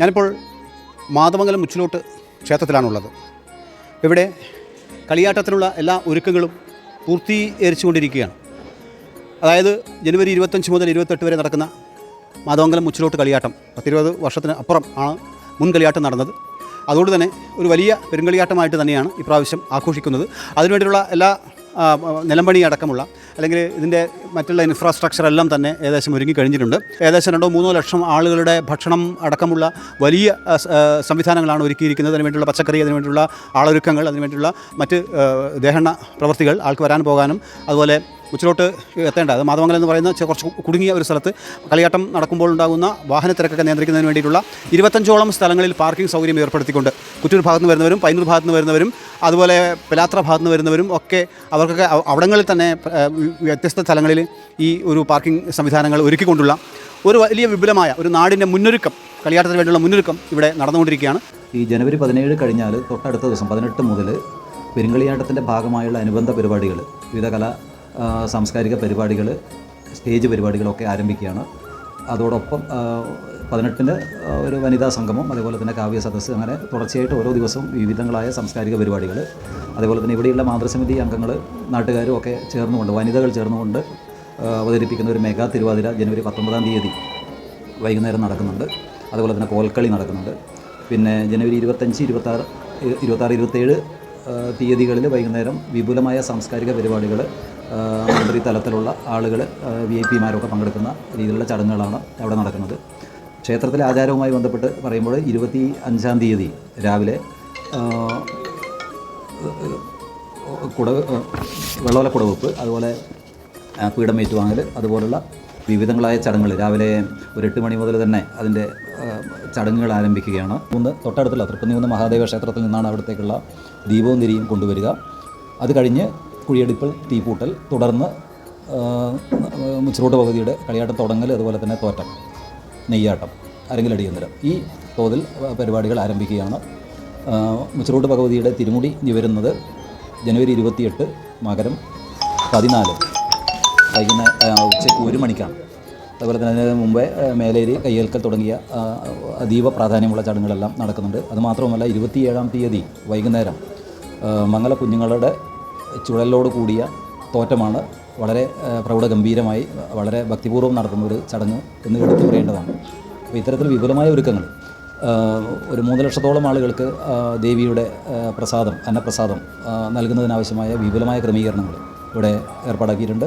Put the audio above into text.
ഞാനിപ്പോൾ മാതമംഗലം മുച്ചിലോട്ട് ക്ഷേത്രത്തിലാണുള്ളത്. ഇവിടെ കളിയാട്ടത്തിനുള്ള എല്ലാ ഒരുക്കങ്ങളും പൂർത്തീകരിച്ചുകൊണ്ടിരിക്കുകയാണ്. അതായത് ജനുവരി ഇരുപത്തഞ്ച് മുതൽ ഇരുപത്തെട്ട് വരെ നടക്കുന്ന മാതമംഗലം മുച്ചിലോട്ട് കളിയാട്ടം പത്തിരുപത് വർഷത്തിന് അപ്പുറം ആണ് മുൻ കളിയാട്ടം നടന്നത്. അതുകൊണ്ട് തന്നെ ഒരു വലിയ പെരുങ്കളിയാട്ടമായിട്ട് തന്നെയാണ് ഇപ്രാവശ്യം ആഘോഷിക്കുന്നത്. അതിനുവേണ്ടിയുള്ള എല്ലാ നിലമ്പണിയടക്കമുള്ള അല്ലെങ്കിൽ ഇതിന്റെ മറ്റുള്ള ഇൻഫ്രാസ്ട്രക്ചർ എല്ലാം തന്നെ ഏകദേശം ഒരുങ്ങി കഴിഞ്ഞിട്ടുണ്ട്. ഏകദേശം രണ്ടോ മൂന്നോ ലക്ഷം ആളുകളുടെ ഭക്ഷണം അടക്കമുള്ള വലിയ സംവിധാനങ്ങളാണ് ഒരുക്കിയിരിക്കുന്നത്. അതിനുവേണ്ടിയുള്ള പച്ചക്കറി അതിനുവേണ്ടിയുള്ള ആളൊരുക്കങ്ങൾ അതിനുവേണ്ടിയുള്ള മറ്റ് ദേഹണ പ്രവൃത്തികൾ ആൾക്ക് വരാൻ പോകാനും അതുപോലെ ഉച്ചിലോട്ട് എത്തേണ്ട. അത് മാതമംഗലം എന്ന് പറയുന്ന കുറച്ച് കുടുങ്ങിയ ഒരു സ്ഥലത്ത് കളിയാട്ടം നടക്കുമ്പോൾ ഉണ്ടാകുന്ന വാഹന തിരക്കൊക്കെ നിയന്ത്രിക്കുന്നതിന് വേണ്ടിയിട്ടുള്ള ഇരുപത്തഞ്ചോളം സ്ഥലങ്ങളിൽ പാർക്കിംഗ് സൗകര്യം ഏർപ്പെടുത്തിക്കൊണ്ട് കുറ്റൂർ ഭാഗത്ത് നിന്ന് വരുന്നവരും പൈനൂർ ഭാഗത്ത് നിന്ന് വരുന്നവരും അതുപോലെ പിലാത്ര ഭാഗത്ത് നിന്ന് വരുന്നവരും ഒക്കെ അവർക്കൊക്കെ അവ- അവിടങ്ങളിൽ തന്നെ വ്യത്യസ്ത സ്ഥലങ്ങളിൽ ഈ ഒരു പാർക്കിംഗ് സംവിധാനങ്ങൾ ഒരുക്കിക്കൊണ്ടുള്ള ഒരു വലിയ വിപുലമായ ഒരു നാടിന്റെ മുന്നൊരുക്കം കളിയാട്ടത്തിന് വേണ്ടിയുള്ള മുന്നൊരുക്കം ഇവിടെ നടന്നുകൊണ്ടിരിക്കുകയാണ്. ഈ ജനുവരി പതിനേഴ് കഴിഞ്ഞാൽ തൊട്ടടുത്ത ദിവസം പതിനെട്ട് മുതൽ പെരുങ്കളിയാട്ടത്തിന്റെ ഭാഗമായുള്ള അനുബന്ധ പരിപാടികൾ വിവിധ കലാ സാംസ്കാരിക പരിപാടികൾ സ്റ്റേജ് പരിപാടികളൊക്കെ ആരംഭിക്കുകയാണ്. അതോടൊപ്പം പതിനെട്ടിന് ഒരു വനിതാ സംഗമം അതേപോലെ തന്നെ കാവ്യ സദസ്സ് അങ്ങനെ തുടർച്ചയായിട്ട് ഓരോ ദിവസവും വിവിധങ്ങളായ സാംസ്കാരിക പരിപാടികൾ അതേപോലെ തന്നെ ഇവിടെയുള്ള മാതൃസമിതി അംഗങ്ങൾ നാട്ടുകാരും ഒക്കെ ചേർന്നുകൊണ്ട് വനിതകൾ ചേർന്നുകൊണ്ട് അവതരിപ്പിക്കുന്ന ഒരു മെഗാ തിരുവാതിര ജനുവരി പത്തൊമ്പതാം തീയതി വൈകുന്നേരം നടക്കുന്നുണ്ട്. അതുപോലെ തന്നെ കോൽക്കളി നടക്കുന്നുണ്ട്. പിന്നെ ജനുവരി ഇരുപത്തഞ്ച് ഇരുപത്താറ് ഇരുപത്താറ് ഇരുപത്തേഴ് തീയതികളിൽ വൈകുന്നേരം വിപുലമായ സാംസ്കാരിക പരിപാടികൾ മന്ത്രി തലത്തിലുള്ള ആളുകൾ വി ഐ പിമാരൊക്കെ പങ്കെടുക്കുന്ന രീതിയിലുള്ള ചടങ്ങുകളാണ് അവിടെ നടക്കുന്നത്. ക്ഷേത്രത്തിലെ ആചാരവുമായി ബന്ധപ്പെട്ട് പറയുമ്പോൾ ഇരുപത്തി അഞ്ചാം തീയതി രാവിലെ കുട കുടവ് വെള്ളോല കുടവെപ്പ് അതുപോലെ പീഠം ഏറ്റുവാങ്ങൽ അതുപോലുള്ള വിവിധങ്ങളായ ചടങ്ങുകൾ രാവിലെ ഒരു എട്ട് മണി മുതൽ തന്നെ അതിന്റെ ചടങ്ങുകൾ ആരംഭിക്കുകയാണ്. ഒന്ന് തൊട്ടടുത്തുള്ള തൃപ്പന്നികുന്ന് മഹാദേവ ക്ഷേത്രത്തിൽ നിന്നാണ് അവിടത്തേക്കുള്ള ദീപവും തിരിയും കൊണ്ടുവരിക. അത് കഴിഞ്ഞ് കുഴിയടിപ്പൽ തീപൂട്ടൽ തുടർന്ന് മുച്ചിറോട്ട് പകുതിയുടെ കളിയാട്ടം തുടങ്ങൽ അതുപോലെ തന്നെ തോറ്റം നെയ്യാട്ടം അരങ്ങിലടിയന്തരം ഈ തോതിൽ പരിപാടികൾ ആരംഭിക്കുകയാണ്. മുച്ചിറോട്ട് ഭഗവതിയുടെ തിരുമുടി നിവരുന്നത് ജനുവരി ഇരുപത്തിയെട്ട് മകരം പതിനാല് വൈകുന്നേരം ഉച്ചയ്ക്ക് ഒരു മണിക്കാണ്. അതുപോലെ തന്നെ അതിന് മുമ്പേ മേലേരി കയ്യേൽക്കൽ തുടങ്ങിയ അതീവ പ്രാധാന്യമുള്ള ചടങ്ങുകളെല്ലാം നടക്കുന്നുണ്ട്. അതുമാത്രമല്ല ഇരുപത്തിയേഴാം തീയതി വൈകുന്നേരം മംഗല കുഞ്ഞുങ്ങളുടെ ചുഴലോട് കൂടിയ തോറ്റമാണ്. വളരെ പ്രൗഢഗംഭീരമായി വളരെ ഭക്തിപൂർവം നടത്തുന്ന ഒരു ചടങ്ങ് എന്ന് എടുത്തു പറയേണ്ടതാണ്. അപ്പോൾ ഇത്തരത്തിൽ വിപുലമായ ഒരുക്കങ്ങൾ ഒരു മൂന്ന് ലക്ഷത്തോളം ആളുകൾക്ക് ദേവിയുടെ പ്രസാദം അന്നപ്രസാദം നൽകുന്നതിനാവശ്യമായ വിപുലമായ ക്രമീകരണങ്ങൾ ഇവിടെ ഏർപ്പാടാക്കിയിട്ടുണ്ട്.